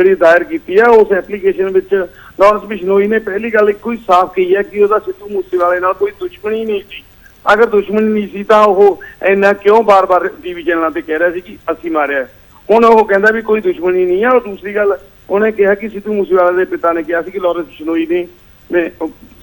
ਜਿਹੜੀ ਦਾਇਰ ਕੀਤੀ ਹੈ ਉਸ ਐਪਲੀਕੇਸ਼ਨ ਵਿੱਚ ਲਾਰੈਂਸ ਬਿਸ਼ਨੋਈ ਨੇ ਪਹਿਲੀ ਗੱਲ ਇੱਕੋ ਹੀ ਸਾਫ਼ ਕਹੀ ਹੈ ਕਿ ਉਹਦਾ ਸਿੱਧੂ ਮੂਸੇਵਾਲੇ ਨਾਲ ਕੋਈ ਦੁਸ਼ਮਣੀ ਨਹੀਂ ਸੀ। ਅਗਰ ਦੁਸ਼ਮਣੀ ਨਹੀਂ ਸੀ ਤਾਂ ਉਹ ਇੰਨਾ ਕਿਉਂ ਬਾਰ-ਬਾਰ ਟੀਵੀ ਚੈਨਲਾਂ ਤੇ ਕਹਿ ਰਿਹਾ ਸੀ ਕਿ ਅਸੀਂ ਮਾਰਿਆ। ਹੁਣ ਉਹ ਕਹਿੰਦਾ ਵੀ ਕੋਈ ਦੁਸ਼ਮਣੀ ਨਹੀਂ ਹੈ ਔਰ ਦੂਸਰੀ ਗੱਲ, ਉਹਨੇ ਕਿਹਾ ਕਿ ਸਿੱਧੂ ਮੂਸੇਵਾਲੇ ਦੇ ਪਿਤਾ ਨੇ ਕਿਹਾ ਸੀ ਕਿ ਲਾਰੈਂਸ ਬਿਸ਼ਨੋਈ ਨੇ ਨੇ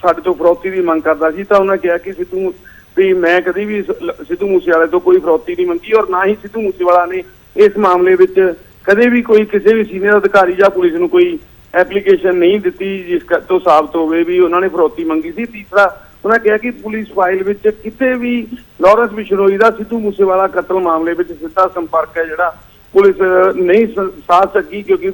ਸਾਡੇ ਤੋਂ ਫਰੋਤੀ ਦੀ ਮੰਗ ਕਰਦਾ ਸੀ, ਤਾਂ ਉਹਨਾਂ ਕਿਹਾ ਕਿ ਸਿੱਧੂ ਵੀ ਮੈਂ ਕਦੀ ਵੀ ਸਿੱਧੂ ਮੂਸੇਵਾਲੇ ਤੋਂ ਕੋਈ ਫਰੋਤੀ ਨਹੀਂ ਮੰਗੀ, ਔਰ ਨਾ ਹੀ ਸਿੱਧੂ ਮੂਸੇਵਾਲਾ ਨੇ ਇਸ ਮਾਮਲੇ ਵਿੱਚ ਕਦੇ ਵੀ ਕੋਈ ਕਿਸੇ ਵੀ ਸੀਨੀਅਰ ਅਧਿਕਾਰੀ ਜਾਂ ਪੁਲਿਸ ਨੂੰ ਕੋਈ ਐਪਲੀਕੇਸ਼ਨ ਨਹੀਂ ਦਿੱਤੀ ਜਿਸ ਤੋਂ ਸਾਬਤ ਹੋਵੇ ਵੀ ਉਹਨਾਂ ਨੇ ਫਰੋਤੀ ਮੰਗੀ ਸੀ। ਤੀਸਰਾ, ਉਹਨਾਂ ਕਿਹਾ ਕਿ ਪੁਲਿਸ ਫਾਈਲ ਵਿੱਚ ਕਿਤੇ ਵੀ ਲਾਰੈਂਸ ਬਿਸ਼ਨੋਈ ਦਾ ਸਿੱਧੂ ਮੂਸੇਵਾਲਾ ਕਤਲ ਮਾਮਲੇ ਵਿੱਚ ਸਿੱਧਾ ਸੰਪਰਕ ਹੈ ਜਿਹੜਾ ਪੁਲਿਸ ਨਹੀਂ ਸ- ਸਾਧ ਸਕੀ ਕਿਉਂਕਿ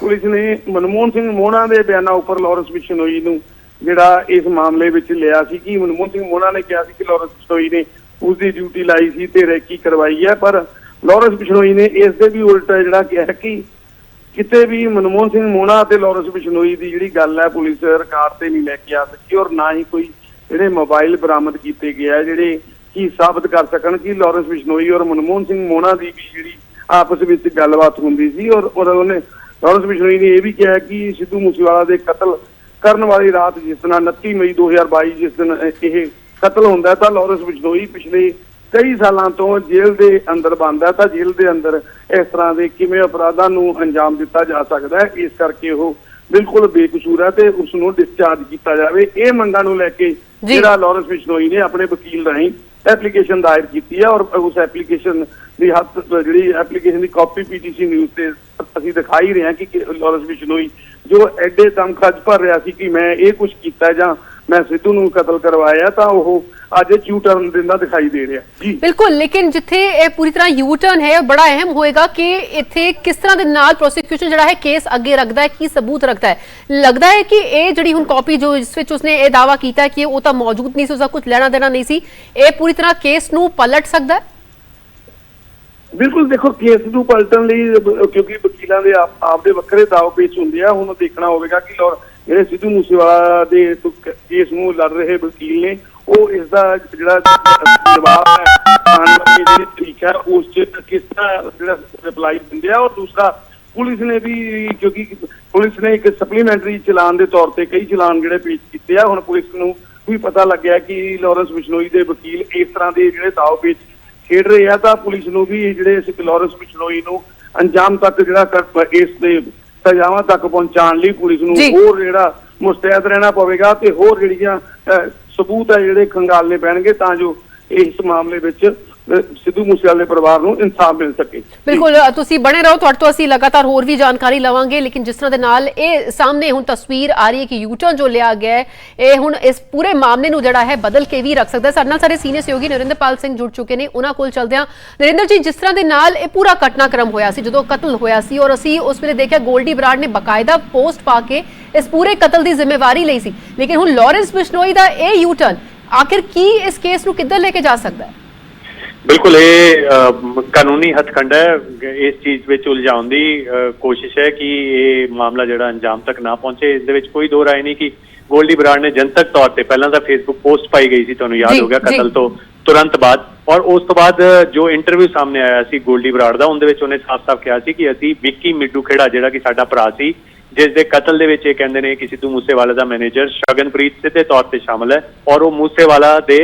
ਪੁਲਿਸ ਨੇ ਮਨਮੋਹਨ ਸਿੰਘ ਮੋਹਣਾ ਦੇ ਬਿਆਨਾਂ ਉੱਪਰ ਲਾਰੈਂਸ ਬਿਸ਼ਨੋਈ ਨੂੰ ਜਿਹੜਾ ਇਸ ਮਾਮਲੇ ਵਿੱਚ ਲਿਆ ਸੀ ਕਿ ਮਨਮੋਹਨ ਸਿੰਘ ਮੋਹਣਾ ਨੇ ਕਿਹਾ ਸੀ ਕਿ ਲਾਰੈਂਸ ਬਿਸ਼ਨੋਈ ਨੇ ਉਸ ਦੀ ਡਿਊਟੀ ਲਾਈ ਸੀ ਤੇ ਰੈਕੀ ਕਰਵਾਈ ਹੈ, ਪਰ ਲਾਰੈਂਸ ਬਿਸ਼ਨੋਈ ਨੇ ਇਸ ਦੇ ਵੀ ਉਲਟ ਜਿਹੜਾ ਕਿਹਾ ਕਿ ਕਿਤੇ ਵੀ ਮਨਮੋਹਨ ਸਿੰਘ ਮੋਣਾ ਅਤੇ ਲਾਰੈਂਸ ਬਿਸ਼ਨੋਈ ਦੀ ਜਿਹੜੀ ਗੱਲ ਹੈ ਪੁਲਿਸ ਰਿਕਾਰਡ ਤੇ ਨਹੀਂ ਲੈ ਕੇ ਆ ਸਕੀ ਔਰ ਨਾ ਹੀ ਕੋਈ ਜਿਹੜੇ ਮੋਬਾਈਲ ਬਰਾਮਦ ਕੀਤੇ ਗਏ ਆ, ਜਿਹੜੇ ਕੀ ਸਾਬਤ ਕਰ ਸਕਣ ਕਿ ਲਾਰੈਂਸ ਬਿਸ਼ਨੋਈ ਔਰ ਮਨਮੋਹਨ ਸਿੰਘ ਮੋਹਣਾ ਦੀ ਵੀ ਜਿਹੜੀ ਆਪਸ ਵਿੱਚ ਗੱਲਬਾਤ ਹੁੰਦੀ ਸੀ ਔਰ ਉਹਨੇ ਲਾਰੈਂਸ ਬਿਸ਼ਨੋਈ ਨੇ ਇਹ ਵੀ ਕਿਹਾ ਕਿ ਸਿੱਧੂ ਮੂਸੇਵਾਲਾ ਦੇ ਕਤਲ ਕਰਨ ਵਾਲੀ ਰਾਤ ਜਿਸ ਦਿਨ 29 ਮਈ 2022 ਜਿਸ ਦਿਨ ਇਹ- ਕਤਲ ਹੁੰਦਾ ਤਾਂ ਲਾਰੈਂਸ ਬਿਸ਼ਨੋਈ ਪਿਛਲੇ ਕਈ ਸਾਲਾਂ ਤੋਂ ਜੇਲ੍ਹ ਦੇ ਅੰਦਰ ਬੰਦ ਹੈ ਤਾਂ ਜੇਲ੍ਹ ਦੇ ਅੰਦਰ ਇਸ ਤਰ੍ਹਾਂ ਦੇ ਕਿਵੇਂ ਅਪਰਾਧਾਂ ਨੂੰ ਅੰਜਾਮ ਦਿੱਤਾ ਜਾ ਸਕਦਾ ਹੈ ਇਸ ਕਰਕੇ ਉਹ ਬਿਲਕੁਲ ਬੇਕਸੂਰ ਹੈ ਤੇ ਉਸ ਨੂੰ ਡਿਸਚਾਰਜ ਕੀਤਾ ਜਾਵੇ ਇਹ ਮੰਗਾਂ ਨੂੰ ਲੈ ਕੇ। ਜਿਹੜਾ ਲਾਰੈਂਸ ਬਿਸ਼ਨੋਈ ਨੇ ਆਪਣੇ ਵਕੀਲ ਰਾਹੀਂ ਐਪਲੀਕੇਸ਼ਨ ਦਾਇਰ ਕੀਤੀ ਹੈ ਔਰ ਉਸ ਐਪਲੀਕੇਸ਼ਨ ਦੀ ਹੱਥ ਜਿਹੜੀ ਐਪਲੀਕੇਸ਼ਨ ਦੀ ਕਾਪੀ ਪੀਟੀਸੀ ਨਿਊਜ਼ ਤੇ ਅਸੀਂ ਦਿਖਾਈ ਰਹੇ ਹਾਂ ਕਿ ਲਾਰੈਂਸ ਬਿਸ਼ਨੋਈ ਜੋ ਐਡੇ ਦਮ ਖੱਜ ਭਰ ਰਿਹਾ ਸੀ ਕਿ ਮੈਂ ਇਹ ਕੁਝ ਕੀਤਾ ਜਾਂ ਮੈਂ ਸਿੱਧੂ ਨੂੰ ਕਤਲ ਕਰਵਾਇਆ ਤਾਂ ਉਹ ਅੱਜ ਕਿਊ ਟਰਨ ਦਿੰਦਾ ਦਿਖਾਈ ਦੇ ਰਿਹਾ। ਜੀ। ਬਿਲਕੁਲ ਲੇਕਿਨ ਜਿੱਥੇ ਇਹ ਪੂਰੀ ਤਰ੍ਹਾਂ ਯੂ ਟਰਨ ਹੈ ਉਹ ਬੜਾ ਅਹਿਮ ਹੋਏਗਾ ਕਿ ਇੱਥੇ ਕਿਸ ਤਰ੍ਹਾਂ ਦੇ ਨਾਲ ਪ੍ਰੋਸੀਕਿਊਸ਼ਨ ਜਿਹੜਾ ਹੈ ਕੇਸ ਅੱਗੇ ਰੱਖਦਾ ਹੈ ਕੀ ਸਬੂਤ ਰੱਖਦਾ ਹੈ। ਲੱਗਦਾ ਹੈ ਕਿ ਇਹ ਜਿਹੜੀ ਹੁਣ ਕਾਪੀ ਜੋ ਇਸ ਵਿੱਚ ਉਸਨੇ ਇਹ ਦਾਵਾ ਕੀਤਾ ਕਿ ਉਹ ਤਾਂ ਮੌਜੂਦ ਨਹੀਂ ਸੀ ਉਸਦਾ ਕੁਝ ਲੈਣਾ ਦੇਣਾ ਨਹੀਂ ਸੀ ਇਹ ਪੂਰੀ ਤਰ੍ਹਾਂ ਕੇਸ ਨੂੰ ਪਲਟ ਸਕਦਾ ਹੈ? ਬਿਲਕੁਲ ਦੇਖੋ ਕੇਸ ਨੂੰ ਪਲਟਣ ਲਈ ਕਿਉਂਕਿ ਵਕੀਲਾਂ ਦੇ ਆਪ ਆਪਦੇ ਵੱਖਰੇ ਦਾਅ ਪੇਚ ਹੁੰਦੇ ਆ ਹੁਣ ਦੇਖਣਾ ਹੋਵੇਗਾ ਕਿ ਲੌਰ ਜਿਹੜੇ ਸਿੱਧੂ ਮੂਸੇਵਾਲਾ ਦੇ ਕੇਸ ਨੂੰ ਲੜ ਰਹੇ ਵਕੀਲ ਨੇ, ਉਹ ਇਸ ਦਾ ਜਿਹੜਾ ਜਵਾਬ ਹੈ, ਆਉਣ ਜਿਹੜੀ ਤਰੀਕਾ ਉਸ ਚ ਕਿਸ ਤਰ੍ਹਾਂ ਜਿਹੜਾ ਰਿਪਲਾਈ ਦਿੰਦੇ ਆ, ਔਰ ਦੂਸਰਾ, ਪੁਲਿਸ ਨੇ ਵੀ ਕਿਉਂਕਿ ਪੁਲਿਸ ਨੇ ਇੱਕ ਸਪਲੀਮੈਂਟਰੀ ਚਲਾਨ ਦੇ ਤੌਰ ਤੇ ਕਈ ਚਲਾਨ ਜਿਹੜੇ ਪੇਸ਼ ਕੀਤੇ ਆ, ਹੁਣ ਪੁਲਿਸ ਨੂੰ ਵੀ ਪਤਾ ਲੱਗਿਆ ਕਿ ਲਾਰੈਂਸ ਬਿਸ਼ਨੋਈ ਦੇ ਵਕੀਲ ਇਸ ਤਰ੍ਹਾਂ ਦੇ ਜਿਹੜੇ ਦਾਅਵੇ ਪੇਚ ਖੇਡ ਰਹੇ ਆ, ਤਾਂ ਪੁਲਿਸ ਨੂੰ ਵੀ ਜਿਹੜੇ ਇਸ ਲਾਰੈਂਸ ਬਿਸ਼ਨੋਈ ਨੂੰ ਅੰਜਾਮ ਤੱਕ ਜਿਹੜਾ ਕਰ- ਇਸ ਦੇ ਸਜ਼ਾਵਾਂ ਤੱਕ ਪਹੁੰਚਾਉਣ ਲਈ ਪੁਲਿਸ ਨੂੰ ਜੀ। ਹੋਰ ਜਿਹੜਾ ਮੁਸਤੈਦ ਰਹਿਣਾ ਪਵੇਗਾ ਤੇ ਹੋਰ ਜਿਹੜੀਆਂ ਅਹ, ਸਬੂਤ ਹੈ ਜਿਹੜੇ ਖੰਗਾਲਨੇ ਪੈਣਗੇ ਤਾਂ ਜੋ ਇਸ ਮਾਮਲੇ ਵਿੱਚ ਸਿੱਧੂ ਮੂਸੇਵਾਲੇ ਦੇ ਪਰਿਵਾਰ ਨੂੰ ਇਨਸਾਫ ਮਿਲ ਸਕੇ। ਬਿਲਕੁਲ ਤੁਸੀਂ ਬਣੇ ਰਹੋ, ਤੁਹਾਡੇ ਤੋਂ ਅਸੀਂ ਲਗਾਤਾਰ ਹੋਰ ਵੀ ਜਾਣਕਾਰੀ ਲਵਾਂਗੇ, ਲੇਕਿਨ ਜਿਸ ਤਰ੍ਹਾਂ ਦੇ ਨਾਲ ਇਹ ਸਾਹਮਣੇ ਹੁਣ ਤਸਵੀਰ ਆ ਰਹੀ ਹੈ ਕਿ ਯੂਟਰਨ ਜੋ ਲਿਆ ਗਿਆ ਇਹ ਹੁਣ ਇਸ ਪੂਰੇ ਮਾਮਲੇ ਨੂੰ ਜਿਹੜਾ ਹੈ ਬਦਲ ਕੇ ਵੀ ਰੱਖ ਸਕਦਾ ਸਾਡੇ ਨਾਲ ਸਾਰੇ ਸੀਨੀਅਰ ਸਹਿਯੋਗੀ ਨਰਿੰਦਰਪਾਲ ਸਿੰਘ ਜੁੜ ਚੁੱਕੇ ਨੇ, ਉਹਨਾਂ ਕੋਲ ਚਲਦੇ ਹਾਂ ਨਰਿੰਦਰ ਜੀ, ਜਿਸ ਤਰ੍ਹਾਂ ਦੇ ਨਾਲ ਇਹ ਪੂਰਾ ਘਟਨਾਕ੍ਰਮ ਹੋਇਆ ਸੀ, ਜਦੋਂ ਕਤਲ ਹੋਇਆ ਸੀ, ਔਰ ਅਸੀਂ ਉਸ ਵੇਲੇ ਦੇਖਿਆ ਗੋਲਡੀ ਬਰਾੜ ਨੇ ਬਕਾਇਦਾ ਪੋਸਟ ਪਾ ਕੇ ਇਸ ਪੂਰੇ ਕਤਲ ਦੀ ਜ਼ਿੰਮੇਵਾਰੀ ਲਈ ਸੀ। ਲੇਕਿਨ ਹੁਣ ਲਾਰੈਂਸ ਬਿਸ਼ਨੋਈ ਦਾ ਇਹ ਯੂਟਰਨ, ਆਖਿਰ ਕੀ ਇਸ ਕੇਸ ਨੂੰ ਕਿੱਧਰ ਲੈ ਕੇ ਜਾ ਸਕਦਾ ਹੈ? ਬਿਲਕੁਲ ਇਹ ਕਾਨੂੰਨੀ ਹੱਥਕੰਡਾ ਹੈ। ਇਸ ਚੀਜ਼ ਵਿੱਚ ਉਲਝਾਉਣ ਦੀ ਕੋਸ਼ਿਸ਼ ਹੈ ਕਿ ਇਹ ਮਾਮਲਾ ਜਿਹੜਾ ਅੰਜਾਮ ਤੱਕ ਨਾ ਪਹੁੰਚੇ। ਇਸ ਦੇ ਵਿੱਚ ਕੋਈ ਦੋ ਰਾਏ ਨਹੀਂ ਕਿ ਗੋਲਡੀ ਬਰਾੜ ਨੇ ਜਨਤਕ ਤੌਰ ਤੇ ਪਹਿਲਾਂ ਤਾਂ ਫੇਸਬੁੱਕ ਪੋਸਟ ਪਾਈ ਗਈ ਸੀ ਤੁਹਾਨੂੰ ਯਾਦ ਜੀ, ਹੋਗਾ ਜੀ। ਕਤਲ ਤੋਂ ਤੁਰੰਤ ਬਾਅਦ। ਔਰ ਉਸ ਤੋਂ ਬਾਅਦ ਜੋ ਇੰਟਰਵਿਊ ਸਾਹਮਣੇ ਆਇਆ ਸੀ ਗੋਲਡੀ ਬਰਾੜ ਦਾ ਉਹਦੇ ਵਿੱਚ ਉਹਨੇ ਸਾਫ਼-ਸਾਫ਼ ਕਿਹਾ ਸੀ ਕਿ ਅਸੀਂ ਵਿੱਕੀ ਮਿੱਡੂ ਖੇੜਾ ਜਿਹੜਾ ਕਿ ਸਾਡਾ ਭਰਾ ਸੀ ਜਿਸ ਦੇ ਕਤਲ ਦੇ ਵਿੱਚ ਇਹ ਕਹਿੰਦੇ ਨੇ ਕਿ ਸਿੱਧੂ ਮੂਸੇਵਾਲਾ ਦਾ ਮੈਨੇਜਰ ਸ਼ਗਨਪ੍ਰੀਤ ਸਿੱਧੇ ਤੌਰ ਤੇ ਸ਼ਾਮਲ ਹੈ ਔਰ ਉਹ ਮੂਸੇਵਾਲਾ ਦੇ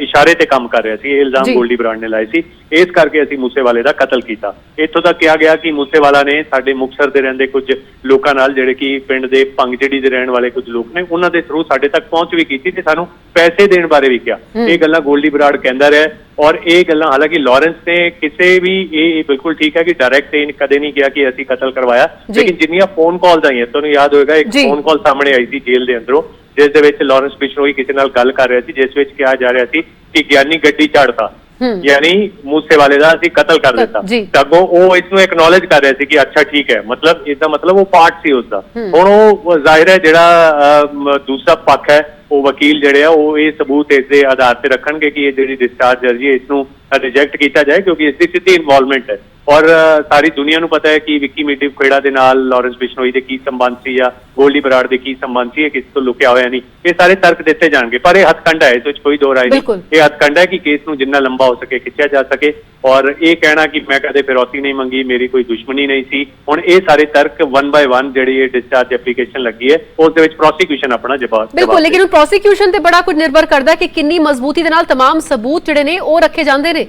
ਇਸ਼ਾਰੇ ਤੇ ਕੰਮ ਕਰ ਰਿਹਾ ਸੀ ਇਹ ਇਲਜ਼ਾਮ। ਗੋਲਡੀ ਬਰਾੜ ਨੇ ਲਾਏ ਸੀ ਇਸ ਕਰਕੇ ਅਸੀਂ ਮੂਸੇਵਾਲੇ ਦਾ ਕਤਲ ਕੀਤਾ ਇੱਥੋਂ ਤੱਕ ਕਿਹਾ ਗਿਆ ਕਿ ਮੂਸੇਵਾਲਾ ਨੇ ਸਾਡੇ ਮੁਕਤਸਰ ਦੇ ਰਹਿੰਦੇ ਕੁਝ ਲੋਕਾਂ ਨਾਲ ਜਿਹੜੇ ਕਿ ਪਿੰਡ ਦੇ ਪੰਗਜੜੀ ਦੇ ਰਹਿਣ ਵਾਲੇ ਕੁਝ ਲੋਕ ਨੇ ਉਹਨਾਂ ਦੇ ਥਰੂ ਸਾਡੇ ਤੱਕ ਪਹੁੰਚ ਵੀ ਕੀਤੀ ਤੇ ਸਾਨੂੰ ਪੈਸੇ ਦੇਣ ਬਾਰੇ ਵੀ ਕਿਹਾ। ਇਹ ਗੱਲਾਂ ਗੋਲਡੀ ਬਰਾੜ ਕਹਿੰਦਾ ਰਿਹਾ ਔਰ ਇਹ ਗੱਲਾਂ ਹਾਲਾਂਕਿ ਲਾਰੈਂਸ ਨੇ ਕਿਸੇ ਵੀ ਇਹ ਬਿਲਕੁਲ ਠੀਕ ਹੈ ਕਿ ਡਾਇਰੈਕਟ ਇਹ ਕਦੇ ਨਹੀਂ ਕਿਹਾ ਕਿ ਅਸੀਂ ਕਤਲ ਕਰਵਾਇਆ। ਲੇਕਿਨ ਜਿੰਨੀਆਂ ਫੋਨ ਕਾਲਸ ਆਈਆਂ ਤੁਹਾਨੂੰ ਯਾਦ ਹੋਏਗਾ ਇੱਕ। ਫੋਨ ਕਾਲ ਸਾਹਮਣੇ ਆਈ ਸੀ ਜੇਲ੍ਹ ਦੇ ਅੰਦਰੋਂ ਜਿਸ ਦੇ ਵਿੱਚ ਲਾਰੈਂਸ ਬਿਸ਼ਨੋਈ ਕਿਸੇ ਨਾਲ ਗੱਲ ਕਰ ਰਿਹਾ ਸੀ ਜਿਸ ਵਿੱਚ ਕਿਹਾ ਜਾ ਰਿਹਾ ਸੀ ਕਿ ਗਿਆਨੀ ਗੱਡੀ ਝਾੜਤਾ ਯਾਨੀ ਮੂਸੇਵਾਲੇ ਦਾ ਅਸੀਂ ਕਤਲ ਕਰ ਦਿੱਤਾ। ਜੀ। ਤਾਂ ਅੱਗੋਂ ਉਹ ਇਸ ਨੂੰ ਐਕਨੋਲਜ ਕਰ ਰਿਹਾ ਸੀ ਕਿ ਅੱਛਾ ਠੀਕ ਹੈ। ਮਤਲਬ ਇਸ ਦਾ ਮਤਲਬ ਉਹ ਪਾਰਟ ਸੀ ਉਸ ਦਾ। ਹੁਣ ਉਹ ਜ਼ਾਹਿਰ ਹੈ ਜਿਹੜਾ ਦੂਸਰਾ ਪੱਖ ਹੈ ਉਹ ਵਕੀਲ ਜਿਹੜੇ ਆ ਉਹ ਇਹ ਸਬੂਤ ਇਸ ਦੇ ਆਧਾਰ ਤੇ ਰੱਖਣਗੇ ਕਿ ਇਹ ਜਿਹੜੀ ਡਿਸਚਾਰਜ ਅਰਜੀ ਹੈ ਇਸ ਨੂੰ ਰਿਜੈਕਟ ਕੀਤਾ ਜਾਏ ਕਿਉਂਕਿ ਇਸ ਦੀ ਸਿੱਧੀ ਇਨਵੋਲਵਮੈਂਟ ਹੈ। ਔਰ ਅ, ਸਾਰੀ ਦੁਨੀਆ ਨੂੰ ਪਤਾ ਹੈ ਕਿ ਵਿੱਕੀ ਮਿੱਡੀ ਖੇੜਾ ਦੇ ਨਾਲ ਲਾਰੈਂਸ ਬਿਸ਼ਨੋਈ ਦੇ ਕੀ ਸੰਬੰਧ ਸੀ ਜਾਂ ਗੋਲਡੀ ਬਰਾੜ ਦੇ ਕੀ ਸੰਬੰਧ ਸੀ ਇਹ ਕਿਸੇ ਤੋਂ ਲੁਕਿਆ ਹੋਇਆ ਨਹੀਂ ਇਹ ਸਾਰੇ ਤਰਕ ਦਿੱਤੇ ਜਾਣਗੇ ਪਰ ਇਹ ਹੱਥਕੰਡਾ ਹੈ ਇਸ ਵਿੱਚ ਕੋਈ ਦੋ ਰਾਏ ਨਹੀਂ ਬਿਲਕੁਲ। ਇਹ ਹੱਥਕੰਡਾ ਹੈ ਕਿ ਕੇਸ ਨੂੰ ਜਿੰਨਾ ਲੰਬਾ ਹੋ ਸਕੇ ਖਿੱਚਿਆ ਜਾ ਸਕੇ ਔਰ ਇਹ ਕਹਿਣਾ ਕਿ ਮੈਂ ਕਦੇ ਫਿਰੌਤੀ ਨਹੀਂ ਮੰਗੀ ਮੇਰੀ ਕੋਈ ਦੁਸ਼ਮਣੀ ਨਹੀਂ ਸੀ ਹੁਣ ਇਹ ਸਾਰੇ ਤਰਕ ਵਨ ਬਾਏ ਵਨ ਜਿਹੜੀ ਇਹ ਡਿਸਚਾਰਜ ਐਪਲੀਕੇਸ਼ਨ ਲੱਗੀ ਹੈ ਉਸ ਦੇ ਵਿੱਚ ਪ੍ਰੋਸੀਕਿਊਸ਼ਨ ਆਪਣਾ ਜਵਾਬ ਬਿਲਕੁਲ ਜਵਾਬ ਲੇਕਿਨ ਪ੍ਰੋਸੀਕਿਊਸ਼ਨ ਤੇ ਬੜਾ ਕੁਝ ਨਿਰਭਰ ਕਰਦਾ ਹੈ ਕਿ ਕਿੰਨੀ ਮਜ਼ਬੂਤੀ ਦੇ ਨਾਲ तमाम ਸਬੂਤ ਜਿਹੜੇ ਨੇ ਉਹ ਰੱਖੇ ਜਾਂਦੇ ਨੇ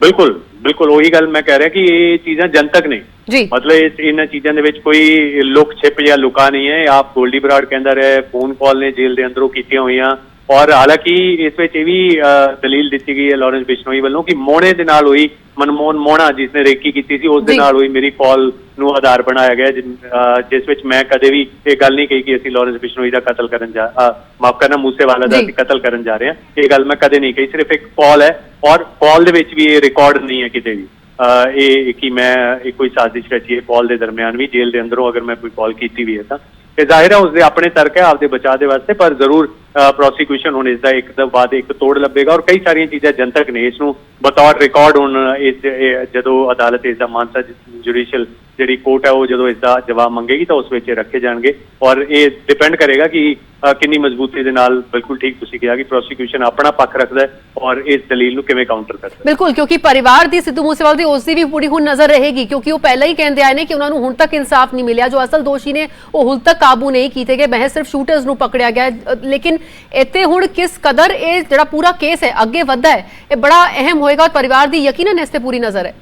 ਬਿਲਕੁਲ ਬਿਲਕੁਲ ਉਹੀ ਗੱਲ ਮੈਂ ਕਹਿ ਰਿਹਾ ਕਿ ਇਹ ਚੀਜ਼ਾਂ ਜਨਤਕ ਨੇ। ਜੀ। ਮਤਲਬ ਇਹਨਾਂ ਚੀਜ਼ਾਂ ਦੇ ਵਿੱਚ ਕੋਈ ਲੁਕ ਛਿਪ ਜਾਂ ਲੁਕਾ ਨਹੀਂ ਹੈ। ਆਪ ਗੋਲਡੀ ਬਰਾੜ ਕਹਿੰਦਾ ਰਿਹਾ ਫੋਨ ਕਾਲ ਨੇ ਜੇਲ੍ਹ ਦੇ ਅੰਦਰੋਂ ਕੀਤੀਆਂ ਹੋਈਆਂ। ਔਰ ਹਾਲਾਂਕਿ ਇਸ ਵਿੱਚ ਇਹ ਵੀ ਦਲੀਲ ਦਿੱਤੀ ਗਈ ਹੈ ਲਾਰੈਂਸ ਬਿਸ਼ਨੋਈ ਵੱਲੋਂ ਕਿ ਮੋਹਣੇ ਦੇ ਨਾਲ ਹੋਈ ਮਨਮੋਹਨ ਮੋਹਣਾ ਜਿਸ ਨੇ ਰੇਕੀ ਕੀਤੀ ਸੀ ਉਸ ਦੇ। ਨਾਲ ਹੋਈ ਮੇਰੀ ਕਾਲ ਨੂੰ ਆਧਾਰ ਬਣਾਇਆ ਗਿਆ ਜਿਸ ਵਿੱਚ ਮੈਂ ਕਦੇ ਵੀ ਇਹ ਗੱਲ ਨਹੀਂ ਕਹੀ ਕਿ ਅਸੀਂ ਲਾਰੈਂਸ ਬਿਸ਼ਨੋਈ ਦਾ ਕਤਲ ਕਰਨ ਜਾ ਮਾਫ ਕਰਨਾ ਮੂਸੇਵਾਲਾ ਦਾ। ਅਸੀਂ ਕਤਲ ਕਰਨ ਜਾ ਰਹੇ ਹਾਂ ਇਹ ਗੱਲ ਮੈਂ ਕਦੇ ਨਹੀਂ ਕਹੀ ਸਿਰਫ ਇੱਕ ਕਾਲ ਹੈ ਔਰ ਕਾਲ ਦੇ ਵਿੱਚ ਵੀ ਇਹ ਰਿਕਾਰਡ ਨਹੀਂ ਹੈ ਕਿਤੇ ਵੀ ਇਹ ਕਿ ਮੈਂ ਇਹ ਕੋਈ ਸਾਜ਼ਿਸ਼ ਰਚੀ ਹੈ ਕਾਲ ਦੇ ਦਰਮਿਆਨ ਵੀ ਜੇਲ੍ਹ ਦੇ ਅੰਦਰੋਂ ਅਗਰ ਮੈਂ ਕੋਈ ਕਾਲ ਕੀਤੀ ਵੀ ਹੈ ਤਾਂ ਇਹ ਜ਼ਾਹਿਰ ਹੈ ਉਸਦੇ ਆਪਣੇ ਤਰਕ ਹੈ ਆਪਦੇ ਬਚਾਅ ਦੇ ਵਾਸਤੇ ਪਰ ਜ਼ਰੂਰ ਪ੍ਰੋਸੀਕਿਊਸ਼ਨ ਹੁਣ ਇਸ ਦਾ ਇੱਕ ਤੋਂ ਬਾਅਦ ਇੱਕ ਤੋੜ ਲੱਭੇਗਾ ਔਰ ਕਈ ਸਾਰੀਆਂ ਚੀਜ਼ਾਂ ਜਨਤਕ ਨੇ ਇਸ ਨੂੰ ਬਤੌਰ ਰਿਕਾਰਡ ਹੁਣ ਇਸ ਜਦੋਂ ਅਦਾਲਤ ਇਸ ਦਾ ਮਾਨਸਾ ਜੁਡੀਸ਼ੀਅਲ ਜਿਹੜੀ ਕੋਰਟ ਹੈ ਉਹ ਜਦੋਂ ਇਸ ਦਾ ਜਵਾਬ ਮੰਗੇਗੀ ਤਾਂ ਉਸ ਵਿੱਚ ਰੱਖੇ ਜਾਣਗੇ ਔਰ ਇਹ ਡਿਪੈਂਡ ਕਰੇਗਾ ਕਿ ਕਿੰਨੀ ਮਜ਼ਬੂਤੀ ਦੇ ਨਾਲ ਬਿਲਕੁਲ ਠੀਕ ਤੁਸੀਂ ਕਿਹਾ ਕਿ ਪ੍ਰੋਸੀਕਿਊਸ਼ਨ ਆਪਣਾ ਪੱਖ ਰੱਖਦਾ ਹੈ ਔਰ ਇਸ ਦਲੀਲ ਨੂੰ ਕਿਵੇਂ ਕਾਊਂਟਰ ਕਰਦਾ ਹੈ। ਬਿਲਕੁਲ, ਕਿਉਂਕਿ ਪਰਿਵਾਰ ਦੀ ਸਿੱਧੂ ਮੂਸੇਵਾਲ ਦੀ ਉਸ ਦੀ ਵੀ ਪੂਰੀ ਹੁਣ ਨਜ਼ਰ ਰਹੇਗੀ, ਕਿਉਂਕਿ ਉਹ ਪਹਿਲਾਂ ਹੀ ਕਹਿੰਦੇ ਆਏ ਨੇ ਕਿ ਉਹਨਾਂ ਨੂੰ ਹੁਣ ਤੱਕ ਇਨਸਾਫ ਨਹੀਂ ਮਿਲਿਆ, ਜੋ ਅਸਲ ਦੋਸ਼ੀ ਨੇ ਉਹ ਹੁਣ ਤੱਕ ਕਾਬੂ ਨਹੀਂ ਕੀਤੇ ਗਏ ਮਹਿਜ਼ ਸਿਰਫ ਸ਼ੂਟਰਸ ਨੂੰ ਪਕੜਿਆ ਗਿਆ ਲੇਕਿਨ ਲੇਕਿਨ ਇੱਥੇ ਹੁਣ ਕਿਸ ਕਦਰ ਇਹ ਜਿਹੜਾ ਪੂਰਾ ਕੇਸ ਹੈ, ਅੱਗੇ ਵਧਦਾ ਹੈ, ਇਹ ਬੜਾ ਅਹਿਮ ਹੋਏਗਾ ਔਰ ਪਰਿਵਾਰ ਦੀ ਯਕੀਨਨ ਇਸ ਤੇ ਪੂਰੀ ਨਜ਼ਰ ਹੈ।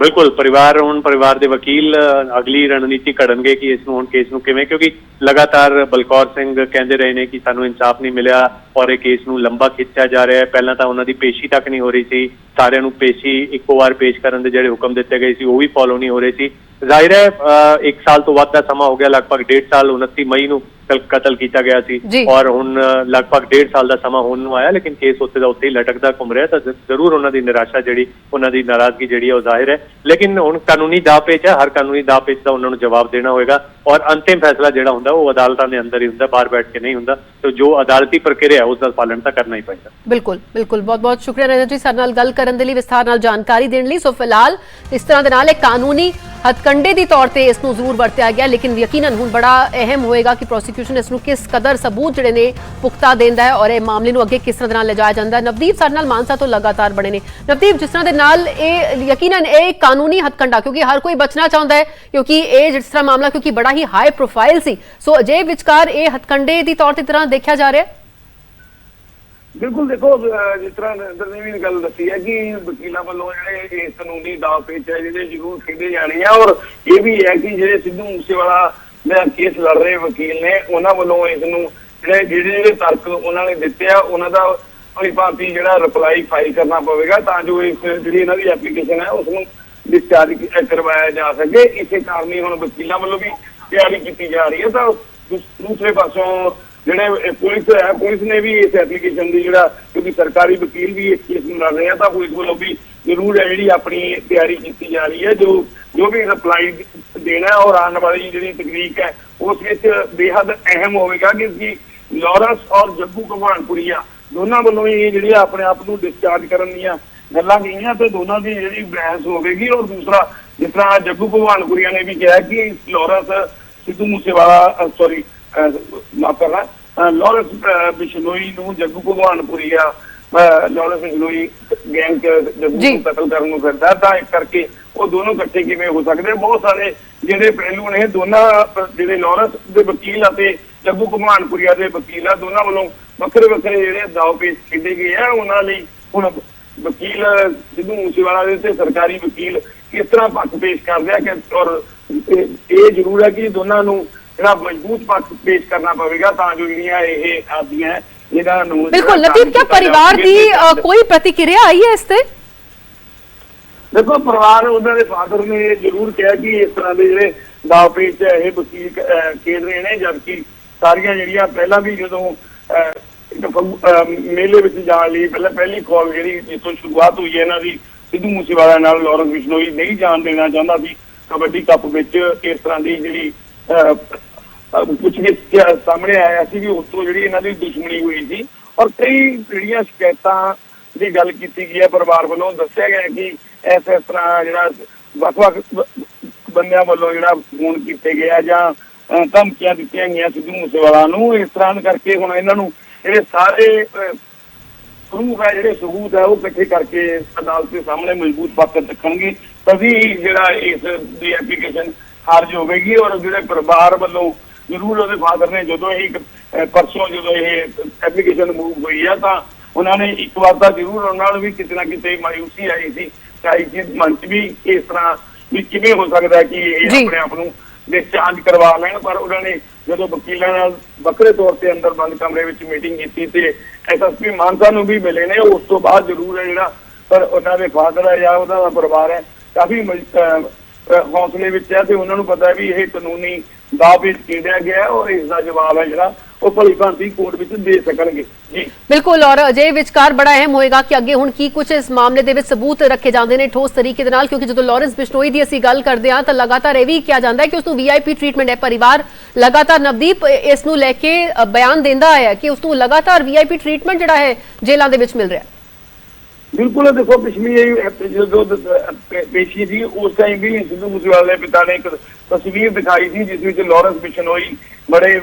ਬਿਲਕੁਲ, ਪਰਿਵਾਰ ਹੁਣ ਪਰਿਵਾਰ ਦੇ ਵਕੀਲ, ਅਗਲੀ ਰਣਨੀਤੀ ਘੜਨਗੇ ਕਿ ਇਸ ਨੂੰ ਹੁਣ ਕੇਸ ਨੂੰ ਕਿਵੇਂ, ਕਿਉਂਕਿ ਲਗਾਤਾਰ ਬਲਕੌਰ ਸਿੰਘ ਕਹਿੰਦੇ ਰਹੇ ਨੇ ਕਿ ਸਾਨੂੰ ਇਨਸਾਫ ਨਹੀਂ ਮਿਲਿਆ ਔਰ ਇਹ ਕੇਸ ਨੂੰ ਲੰਬਾ ਖਿੱਚਿਆ ਜਾ ਰਿਹਾ ਹੈ। ਪਹਿਲਾਂ ਤਾਂ ਉਹਨਾਂ ਦੀ ਪੇਸ਼ੀ ਤੱਕ ਨਹੀਂ ਹੋ ਰਹੀ ਸੀ। ਸਾਰਿਆਂ ਨੂੰ ਪੇਸ਼ੀ ਇੱਕੋ ਵਾਰ ਪੇਸ਼ ਕਰਨ ਦੇ ਜਿਹੜੇ ਹੁਕਮ ਦਿੱਤੇ ਗਏ ਸੀ ਉਹ ਵੀ ਫਾਲੋ ਨਹੀਂ ਹੋ ਰਹੇ ਸੀ। ਜ਼ਾਹਿਰ ਹੈ ਇੱਕ ਸਾਲ ਤੋਂ ਵੱਧ ਦਾ ਸਮਾਂ ਹੋ ਗਿਆ। ਲਗਭਗ 1.5 ਸਾਲ 29 ਮਈ ਨੂੰ ਕਤਲ ਕੀਤਾ ਗਿਆ ਸੀ। ਔਰ ਹੁਣ ਲਗਭਗ 1.5 ਸਾਲ ਦਾ ਸਮਾਂ ਹੋਣ ਨੂੰ ਆਇਆ ਲੇਕਿਨ ਕੇਸ ਉੱਥੇ ਦਾ ਉੱਥੇ ਹੀ ਲਟਕਦਾ ਘੁੰਮ ਰਿਹਾ ਤਾਂ ਜ਼ਰੂਰ ਉਹਨਾਂ ਦੀ ਨਿਰਾਸ਼ਾ ਜਿਹੜੀ ਉਹਨਾਂ ਦੀ ਨਾਰਾਜ਼ਗੀ ਜਿਹੜੀ ਹੈ ਉਹ ਜ਼ਾਹਿਰ ਹੈ। ਲੇਕਿਨ ਹੁਣ ਕਾਨੂੰਨੀ ਦਾਅ ਪੇਚ ਹੈ। ਹਰ ਕਾਨੂੰਨੀ ਦਾਅ ਪੇਚ ਦਾ ਉਹਨਾਂ ਨੂੰ ਜਵਾਬ ਦੇਣਾ ਹੋਏਗਾ। ਔਰ ਅੰਤਿਮ ਫੈਸਲਾ ਜਿਹੜਾ ਹੁੰਦਾ ਉਹ ਅਦਾਲਤਾਂ ਦੇ ਅੰਦਰ ਹੀ ਹੁੰਦਾ। ਬਾਹਰ ਬੈਠ ਕੇ ਨਹੀਂ ਹੁੰਦਾ। ਤੇ ਜੋ ਅਦਾਲਤੀ ਪ੍ਰਕਿਰਿਆ ਹੈ, ਉਸ ਦਾ ਪਾਲਣ ਤਾਂ ਕਰਨਾ ਹੀ ਪਏਗਾ ਬਿਲਕੁਲ ਬਿਲਕੁਲ। ਬਹੁਤ ਬਹੁਤ ਸ਼ੁਕਰੀਆ ਰਜਤ ਜੀ ਸਾਡੇ ਨਾਲ ਗੱਲ ਕਰਨ ਦੇ ਲਈ, ਵਿਸਥਾਰ ਨਾਲ ਜਾਣਕਾਰੀ ਦੇਣ ਲਈ। ਸੋ ਫਿਲਹਾਲ ਇਸ ਤਰ੍ਹਾਂ ਦੇ ਨਾਲ ਇਹ ਕਾਨੂੰਨੀ ਹੱਥਕੰਡੇ ਦੀ ਤੌਰ ਤੇ ਇਸ ਨੂੰ ਜ਼ਰੂਰ ਵਰਤਿਆ ਗਿਆ, ਲੇਕਿਨ ਯਕੀਨਨ ਹੁਣ ਬੜਾ ਅਹਿਮ ਹੋਏਗਾ ਕਿ ਪ੍ਰੋਸੀਕਿਊਸ਼ਨ ਇਸ ਨੂੰ ਕਿਸ ਕਦਰ ਸਬੂਤ ਜਿਹੜੇ ਨੇ ਪੁਖਤਾ ਦਿੰਦਾ ਹੈ ਔਰ ਇਹ ਮਾਮਲੇ ਨੂੰ ਅੱਗੇ ਕਿਸ ਤਰ੍ਹਾਂ ਦੇ ਨਾਲ ਲਿਜਾਇਆ ਜਾਂਦਾ ਹੈ। ਨਵਦੀਪ ਸਾਡੇ ਨਾਲ ਮਾਨਸਾ ਤੋਂ ਲਗਾਤਾਰ ਬਣੇ ਨੇ। ਨਵਦੀਪ, ਜਿਸ ਤਰ੍ਹਾਂ ਦੇ ਨਾਲ ਇਹ ਯਕੀਨਨ ਇਹ ਕਾਨੂੰਨੀ ਹੱਥਕੰਡਾ, ਕਿਉਂਕਿ ਹਰ ਕੋਈ ਬਚਣਾ ਚਾਹੁੰਦਾ ਹੈ, ਕਿਉਂਕਿ ਇਹ ਜਿਸ ਤਰ੍ਹਾਂ ਮਾਮਲਾ, ਕਿਉਂਕਿ ਬੜਾ ਹੀ ਹਾਈ ਪ੍ਰੋਫਾਈਲ ਸੀ। ਸੋ ਅਜੇ ਵਿਚਕਾਰ ਇਹ ਹੱਥਕੰਡੇ ਦੀ ਤੌਰ ਤੇ ਤਰ੍ਹਾਂ ਦੇਖਿਆ ਜਾ ਰਿਹਾ ਹੈ। ਬਿਲਕੁਲ ਦੇਖੋ ਜਿਸ ਤਰ੍ਹਾਂ ਨਰਿੰਦਰ ਨੇ ਵੀ ਗੱਲ ਦੱਸੀ ਹੈ ਕਿ ਵਕੀਲਾਂ ਵੱਲੋਂ ਜਿਹੜੇ ਇਹ ਕਾਨੂੰਨੀ ਦਾਅ ਪੇਚ ਹੈ ਜਿਹੜੇ ਜ਼ਰੂਰ ਖੇਡੇ ਜਾਣੇ ਆ ਔਰ ਇਹ ਵੀ ਹੈ ਕਿ ਜਿਹੜੇ ਸਿੱਧੂ ਮੂਸੇਵਾਲਾ ਦਾ ਕੇਸ ਲੜ ਰਹੇ ਵਕੀਲ ਨੇ, ਉਹਨਾਂ ਵੱਲੋਂ ਇਸ ਨੂੰ ਜਿਹੜੇ ਜਿਹੜੇ ਤਰਕ ਉਹਨਾਂ ਨੇ ਦਿੱਤੇ ਆ, ਉਹਨਾਂ ਦਾ ਭਲੀ ਭਾਂਤੀ ਜਿਹੜਾ ਰਿਪਲਾਈ ਫਾਈਲ ਕਰਨਾ ਪਵੇਗਾ ਤਾਂ ਜੋ ਇਸ ਜਿਹੜੀ ਇਹਨਾਂ ਦੀ ਐਪਲੀਕੇਸ਼ਨ ਹੈ, ਉਸ ਨੂੰ ਡਿਸਚਾਰਜ ਕਰਵਾਇਆ ਜਾ ਸਕੇ। ਇਸੇ ਕਾਰਨ ਹੀ ਹੁਣ ਵਕੀਲਾਂ ਵੱਲੋਂ ਵੀ ਤਿਆਰੀ ਕੀਤੀ ਜਾ ਰਹੀ ਹੈ। ਤਾਂ ਦੂਸਰੇ ਪਾਸੋਂ ਜਿਹੜੇ ਪੁਲਿਸ ਹੈ, ਪੁਲਿਸ ਨੇ ਵੀ ਇਸ ਐਪਲੀਕੇਸ਼ਨ ਦੀ ਜਿਹੜਾ ਕਿਉਂਕਿ ਸਰਕਾਰੀ ਵਕੀਲ ਵੀ ਇਸ ਕੇਸ ਨੂੰ ਲੜ ਰਹੇ ਆ, ਤਾਂ ਪੁਲਿਸ ਵੱਲੋਂ ਵੀ ਜ਼ਰੂਰ ਹੈ ਜਿਹੜੀ ਆਪਣੀ ਤਿਆਰੀ ਕੀਤੀ ਜਾ ਰਹੀ ਹੈ, ਜੋ ਜੋ ਵੀ ਰਿਪਲਾਈ ਦੇਣਾ ਔਰ ਆਉਣ ਵਾਲੀ ਜਿਹੜੀ ਤਕਨੀਕ ਹੈ, ਉਸ ਵਿੱਚ ਬੇਹੱਦ ਅਹਿਮ ਹੋਵੇਗਾ ਕਿਉਂਕਿ ਲਾਰੈਂਸ ਔਰ ਜੱਗੂ ਕਮਾਨਪੁਰੀਆ ਦੋਨਾਂ ਵੱਲੋਂ ਹੀ ਇਹ ਜਿਹੜੀ ਆਪਣੇ ਆਪ ਨੂੰ ਡਿਸਚਾਰਜ ਕਰਨ ਦੀਆਂ ਗੱਲਾਂ ਗਈਆਂ ਤੇ ਦੋਨਾਂ ਦੀ ਜਿਹੜੀ ਬਹਿਸ ਹੋਵੇਗੀ ਔਰ ਦੂਸਰਾ, ਜਿਸ ਤਰ੍ਹਾਂ ਜੱਗੂ ਭਗਵਾਨਪੁਰੀਆ ਨੇ ਵੀ ਕਿਹਾ ਕਿ ਲਾਰੈਂਸ ਸਿੱਧੂ ਮੂਸੇਵਾਲਾ ਸੌਰੀ ਮਾਫ ਕਰਨਾ ਲਾਰੈਂਸ ਬਿਸ਼ਨੋਈ ਨੂੰ ਜੱਗੂ ਭਗਵਾਨਪੁਰੀਆ ਲਾਰੈਂਸ ਬਿਸ਼ਨੋਈ ਗੈਂਗ ਜੱਗੂ। ਨੂੰ ਕਤਲ ਕਰਨ ਨੂੰ ਫਿਰਦਾ। ਤਾਂ ਇਸ ਕਰਕੇ ਉਹ ਦੋਨੋਂ ਇਕੱਠੇ ਕਿਵੇਂ ਹੋ ਸਕਦੇ? ਬਹੁਤ ਸਾਰੇ ਜਿਹੜੇ ਪਹਿਲੂ ਨੇ ਦੋਨਾਂ ਜਿਹੜੇ ਲਾਰੈਂਸ ਦੇ ਵਕੀਲ ਅਤੇ ਜੱਗੂ ਭਗਵਾਨਪੁਰੀਆ ਦੇ ਵਕੀਲ ਆ ਦੋਨਾਂ ਵੱਲੋਂ ਵੱਖਰੇ ਵੱਖਰੇ ਜਿਹੜੇ ਦਾਅ ਪੇਚ ਖੇਡੇ ਗਏ ਆ। ਉਹਨਾਂ ਲਈ ਹੁਣ ਵਕੀਲ ਸਿੱਧੂ ਮੂਸੇਵਾਲਾ ਦੇ ਤੇ ਸਰਕਾਰੀ ਵਕੀਲ ਕਿਸ ਤਰ੍ਹਾਂ ਪੱਖ ਪੇਸ਼ ਕਰਦੇ ਆ ਕਿ ਔਰ ਇਹ ਜ਼ਰੂਰ ਹੈ ਕਿ ਦੋਨਾਂ ਨੂੰ ਜਿਹੜਾ ਮਜ਼ਬੂਤ ਪੱਖ ਪੇਸ਼ ਕਰਨਾ ਪਵੇਗਾ ਤਾਂ ਜੋ ਜਿਹੜੀਆਂ ਇਹ ਆਦੀਆਂ ਇਹਨਾਂ ਨੂੰ ਬਿਲਕੁਲ ਜਿਹੜਾ ਲਤੀਫ ਕਿਆ ਪਰਿਵਾਰ। ਦੀ ਕੋਈ ਪ੍ਰਤੀਕਿਰਿਆ ਆਈ ਹੈ ਇਸ ਤੇ ਦੇਖੋ ਪਰਿਵਾਰ ਉਹਨਾਂ ਦੇ ਫਾਦਰ ਨੇ ਜ਼ਰੂਰ ਕਿਹਾ ਕਿ ਇਸ ਤਰ੍ਹਾਂ ਦੇ ਜਿਹੜੇ ਦਾਅ ਪੇਚ ਇਹ ਵਕੀਲ ਖੇਡ ਰਹੇ ਨੇ ਜਦਕਿ ਸਾਰੀਆਂ ਜਿਹੜੀਆਂ ਪਹਿਲਾਂ ਵੀ ਜਦੋਂ ਮੇਲੇ ਵਿੱਚ ਜਾਣ ਲਈ ਪਹਿਲਾਂ ਪਹਿਲੀ ਕਾਲ ਜਿਹੜੀ ਜਿੱਥੋਂ ਸ਼ੁਰੂਆਤ ਹੋਈ ਹੈ ਇਹਨਾਂ ਦੀ ਸਿੱਧੂ ਮੂਸੇਵਾਲਾ ਨਾਲ ਲਾਰੈਂਸ ਬਿਸ਼ਨੋਈ ਨਹੀਂ ਜਾਣ ਦੇਣਾ ਚਾਹੁੰਦਾ ਸੀ ਕਬੱਡੀ ਕੱਪ ਵਿੱਚ ਇਸ ਤਰ੍ਹਾਂ ਦੀ ਜਿਹੜੀ ਅਹ, ਵੀ ਸਾਹਮਣੇ ਆਇਆ ਸੀ ਵੀ ਉਸ ਜਿਹੜੀ ਇਹਨਾਂ ਦੀ ਦੁਸ਼ਮਣੀ ਹੋਈ ਸੀ। ਔਰ ਕਈ ਜਿਹੜੀਆਂ ਸ਼ਿਕਾਇਤਾਂ ਦੀ ਗੱਲ ਕੀਤੀ ਗਈ ਹੈ ਪਰਿਵਾਰ ਵੱਲੋਂ ਦੱਸਿਆ ਗਿਆ ਕਿ ਇਸ ਇਸ ਤਰ੍ਹਾਂ ਜਿਹੜਾ ਵੱਖ-ਵੱਖ ਬੰਦਿਆਂ ਵੱਲੋਂ ਜਿਹੜਾ ਫੋਨ ਕੀਤੇ ਗਿਆ ਜਾਂ ਧਮਕੀਆਂ ਦਿੱਤੀਆਂ ਗਈਆਂ ਸਿੱਧੂ ਮੂਸੇਵਾਲਾ ਨੂੰ। ਇਸ ਤਰ੍ਹਾਂ ਕਰਕੇ ਹੁਣ ਇਹਨਾਂ ਨੂੰ ਜਿਹੜੇ ਸਾਰੇ ਅਹ, ਪ੍ਰੂਫ ਹੈ ਜਿਹੜੇ ਸਬੂਤ ਹੈ ਉਹ ਇਕੱਠੇ ਕਰਕੇ ਅਦਾਲਤ ਦੇ ਸਾਹਮਣੇ ਮਜ਼ਬੂਤ ਪੱਤਰ ਰੱਖਣਗੇ। ਤभी ਜਿਹੜਾ ਇਸ ਦੀ ਐਪਲੀਕੇਸ਼ਨ ਖਾਰਜ ਹੋਵੇਗੀ ਔਰ ਜਿਹੜੇ ਪਰਿਵਾਰ ਵੱਲੋਂ ਜ਼ਰੂਰ ਉਹਦੇ ਫਾਦਰ ਨੇ ਜਦੋਂ ਇਹ ਪਰਸੋਂ ਜਦੋਂ ਇਹ ਐਪਲੀਕੇਸ਼ਨ ਮੂਵ ਹੋਈ ਆ ਤਾਂ ਉਹਨਾਂ ਨੇ ਇੱਕ ਵਾਰ ਤਾਂ ਜ਼ਰੂਰ ਉਹਨਾਂ ਨੂੰ ਵੀ ਕਿਤੇ ਨਾ ਕਿਤੇ ਮਾਇੂਸੀ ਆਈ ਸੀ ਚਾਹੀ ਕਿ ਮਨ 'ਚ ਵੀ ਇਸ ਤਰ੍ਹਾਂ ਵੀ ਕਿਵੇਂ ਹੋ ਸਕਦਾ ਕਿ ਇਹ ਜੀ। ਆਪਣੇ ਆਪ ਨੂੰ ਡਿਸਚਾਰਜ ਕਰਵਾ ਲੈਣ ਪਰ ਉਹਨਾਂ ਨੇ ਜਦੋਂ ਵਕੀਲਾਂ ਨਾਲ ਵੱਖਰੇ ਤੌਰ ਤੇ ਅੰਦਰ ਬੰਦ ਕਮਰੇ ਵਿੱਚ ਮੀਟਿੰਗ ਕੀਤੀ ਤੇ ਐਸਐਸਪੀ ਮਾਨਸਾ ਨੂੰ ਵੀ ਮਿਲੇ ਨੇ ਉਸ ਤੋਂ ਬਾਅਦ ਜ਼ਰੂਰ ਹੈ ਜਿਹੜਾ ਪਰ ਉਹਨਾਂ ਦੇ ਫਾਦਰ ਹੈ ਜਾਂ ਉਹਦਾ ਪਰਿਵਾਰ ਹੈ ਕਾਫੀ ਹੌਸਲੇ ਵਿੱਚ ਹੈ ਤੇ ਉਹਨਾਂ ਨੂੰ ਪਤਾ ਹੈ ਵੀ ਇਹ ਕਾਨੂੰਨੀ ਦਾਅ ਵਿੱਚ ਕੀੜਿਆ ਗਿਆ ਔਰ ਇਸ ਦਾ ਜਵਾਬ ਹੈ ਜਿਹੜਾ, ਉਹ ਭਲੀ ਭਾਂਤੀ ਕੋਰਟ ਵਿੱਚ ਦੇ ਸਕਣਗੇ। ਜੀ। ਬਿਲਕੁਲ, ਔਰ ਅਜੇ ਵਿਚਕਾਰ ਬੜਾ ਅਹਿਮ ਹੋਏਗਾ ਕਿ ਅੱਗੇ ਹੁਣ ਕੀ ਕੁਝ ਇਸ ਮਾਮਲੇ ਦੇ ਵਿੱਚ ਸਬੂਤ ਰੱਖੇ ਜਾਂਦੇ ਨੇ ਠੋਸ ਤਰੀਕੇ ਦੇ ਨਾਲ, ਕਿਉਂਕਿ ਜਦੋਂ ਲਾਰੈਂਸ ਬਿਸ਼ਨੋਈ ਦੀ ਅਸੀਂ ਗੱਲ ਕਰਦੇ ਹਾਂ, ਤਾਂ ਲਗਾਤਾਰ ਇਹ ਵੀ ਕਿਹਾ ਜਾਂਦਾ ਹੈ ਕਿ ਉਸ ਨੂੰ ਵੀਆਈਪੀ ਟ੍ਰੀਟਮੈਂਟ ਹੈ ਪਰਿਵਾਰ। ਲਗਾਤਾਰ ਨਵਦੀਪ ਇਸ ਨੂੰ ਲੈ ਕੇ ਬਿਆਨ ਦਿੰਦਾ ਹੈ ਕਿ ਉਸ ਨੂੰ ਲਗਾਤਾਰ ਵੀਆਈਪੀ ਟ੍ਰੀਟਮੈਂਟ ਜਿਹੜਾ ਹੈ ਜੇਲ੍ਹਾਂ ਦੇ ਵਿੱਚ ਮਿਲ ਰਿਹਾ ਹੈ। ਬਿਲਕੁਲ ਦੇਖੋ, ਪਿਛਲੀ ਜਦੋਂ ਪੇਸ਼ੀ ਸੀ, ਉਸ ਟਾਈਮ ਵੀ ਸਿੱਧੂ ਮੂਸੇਵਾਲੇ ਦੇ ਪਿਤਾ ਨੇ ਇੱਕ ਤਸਵੀਰ ਦਿਖਾਈ ਸੀ, ਜਿਸ ਵਿੱਚ ਲਾਰੈਂਸ ਬਿਸ਼ਨੋਈ ਬੜੇ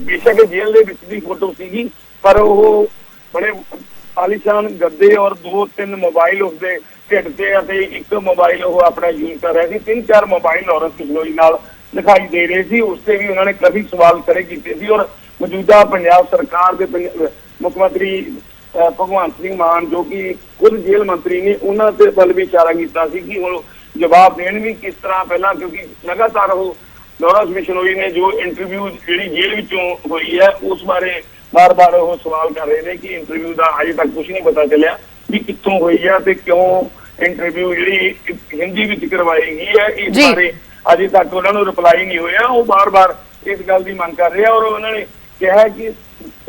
ਬੇਸ਼ੱਕ ਜੇਲ੍ਹ ਦੇ ਵਿੱਚ ਦੀ ਫੋਟੋ ਸੀਗੀ, ਪਰ ਉਹ ਬੜੇ ਆਲੀਸ਼ਾਨ, ਗੱਦੇ ਔਰ ਦੋ ਤਿੰਨ ਮੋਬਾਈਲ ਉਸਦੇ ਢਿੱਡ ਤੇ ਅਤੇ ਇੱਕ ਮੋਬਾਈਲ ਉਹ ਆਪਣਾ ਯੂਜ਼ ਕਰ ਰਿਹਾ ਸੀ। ਤਿੰਨ ਚਾਰ ਮੋਬਾਈਲ ਲਾਰੈਂਸ ਬਿਸ਼ਨੋਈ ਨਾਲ ਦਿਖਾਈ ਦੇ ਰਹੇ ਸੀ। ਉਸ ਤੇ ਵੀ ਉਹਨਾਂ ਨੇ ਕਾਫੀ ਸਵਾਲ ਕਰੇ ਕੀਤੇ ਸੀ ਔਰ ਮੌਜੂਦਾ ਪੰਜਾਬ ਸਰਕਾਰ ਦੇ ਮੁੱਖ ਮੰਤਰੀ ਭਗਵੰਤ ਸਿੰਘ ਮਾਨ ਜੋ ਕਿ ਖੁਦ ਜੇਲ੍ਹ ਮੰਤਰੀ ਨੇ ਉਹਨਾਂ ਤੇ ਵੱਲ ਵੀ ਇਸ਼ਾਰਾ ਕੀਤਾ ਸੀ ਕਿ ਉਹ ਜਵਾਬ ਦੇਣ ਵੀ ਕਿਸ ਤਰ੍ਹਾਂ ਪਹਿਲਾਂ ਕਿਉਂਕਿ ਲਗਾਤਾਰ ਉਹ ਲੋਰੈਂਸ ਬਿਸ਼ਨੋਈ ਨੇ ਜੋ ਇੰਟਰਵਿਊ ਜਿਹੜੀ ਜੇਲ੍ਹ ਵਿੱਚੋਂ ਹੋਈ ਹੈ ਉਸ ਬਾਰੇ ਬਾਰ-ਬਾਰ ਉਹ ਸਵਾਲ ਕਰ ਰਹੇ ਨੇ ਕਿ ਇੰਟਰਵਿਊ ਦਾ ਅਜੇ ਤੱਕ ਕੁਝ ਨਹੀਂ ਪਤਾ ਚੱਲਿਆ ਵੀ ਕਿੱਥੋਂ ਹੋਈ ਹੈ ਤੇ ਕਿਉਂ ਇੰਟਰਵਿਊ ਜਿਹੜੀ ਹਿੰਦੀ ਵਿੱਚ ਕਰਵਾਈ ਗਈ ਹੈ ਇਸ। ਬਾਰੇ ਅਜੇ ਤੱਕ ਉਹਨਾਂ ਨੂੰ ਰਿਪਲਾਈ ਨਹੀਂ ਹੋਇਆ ਉਹ ਬਾਰ-ਬਾਰ ਇਸ ਗੱਲ ਦੀ ਮੰਗ ਕਰ ਰਹੇ ਆ ਔਰ ਉਹਨਾਂ ਨੇ ਕਿਹਾ ਕਿ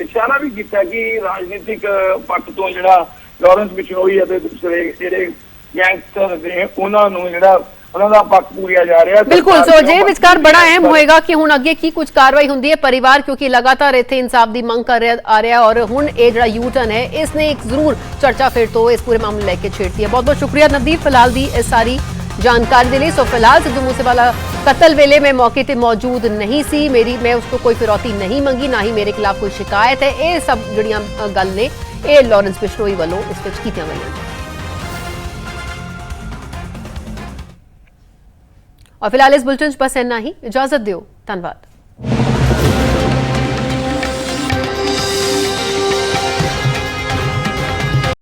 ਇਸ਼ਾਰਾ ਵੀ ਕੀਤਾ ਕਿ ਰਾਜਨੀਤਿਕ ਪੱਖ ਤੋਂ ਜਿਹੜਾ ਲਾਰੈਂਸ ਬਿਸ਼ਨੋਈ ਅਤੇ ਦੂਸਰੇ ਜਿਹੜੇ ਗੈਂਗਸਟਰ ਨੇ ਉਹਨਾਂ ਨੂੰ ਜਿਹੜਾ ਉਹਨਾਂ ਦਾ ਪੱਖ ਪੂਰਿਆ ਜਾ ਰਿਹਾ। ਬਿਲਕੁਲ ਸੋ ਜੇ ਵਿਚਕਾਰ ਬੜਾ ਅਹਿਮ ਹੋਏਗਾ ਕਿ ਹੁਣ ਅੱਗੇ ਕੀ ਕੁਝ ਕਾਰਵਾਈ ਹੁੰਦੀ ਹੈ ਪਰਿਵਾਰ ਕਿਉਂਕਿ ਲਗਾਤਾਰ ਇੱਥੇ ਇਨਸਾਫ ਦੀ ਮੰਗ ਕਰ ਰਿਹਾ ਆ ਰਿਹਾ ਔਰ ਹੁਣ ਇਹ ਜਿਹੜਾ ਯੂ ਟਰਨ ਹੈ ਇਸ ਨੇ ਇੱਕ ਜ਼ਰੂਰ ਚਰਚਾ ਫਿਰ ਤੋਂ ਇਸ ਪੂਰੇ ਮਾਮਲੇ ਲੈ ਕੇ ਛੇੜਤੀ ਹੈ। ਬਹੁਤ ਬਹੁਤ ਸ਼ੁਕਰੀਆ ਨਵਦੀਪ ਫਿਲਹਾਲ ਦੀ ਇਹ ਸਾਰੀ ਜਾਣਕਾਰੀ ਦੇ ਲਈ ਸੋ ਫਿਲਹਾਲ ਸਿੱਧੂ ਮੂਸੇਵਾਲਾ ਕਤਲ ਵੇਲੇ ਮੈਂ ਮੌਕੇ ਤੇ ਮੌਜੂਦ ਨਹੀਂ ਸੀ ਮੇਰੀ ਮੈਂ ਉਸ ਤੋਂ ਕੋਈ ਫਿਰੌਤੀ ਨਹੀਂ ਮੰਗੀ ਨਾ ਹੀ ਮੇਰੇ ਖਿਲਾਫ ਕੋਈ ਸ਼ਿਕਾਇਤ ਹੈ ਇਹ ਸਭ ਜਿਹੜੀਆਂ ਅ, ਗੱਲ ਨੇ ਇਹ ਲਾਰੈਂਸ ਬਿਸ਼ਨੋਈ ਵੱਲੋਂ ਇਸ ਵਿੱਚ ਕੀਤੀਆਂ ਗਈਆਂ ਨੇ ਔਰ ਫਿਲਹਾਲ ਇਸ ਬੁਲਟਨ 'ਚ ਬਸ ਇੰਨਾ ਹੀ ਇਜਾਜ਼ਤ ਦਿਓ ਧੰਨਵਾਦ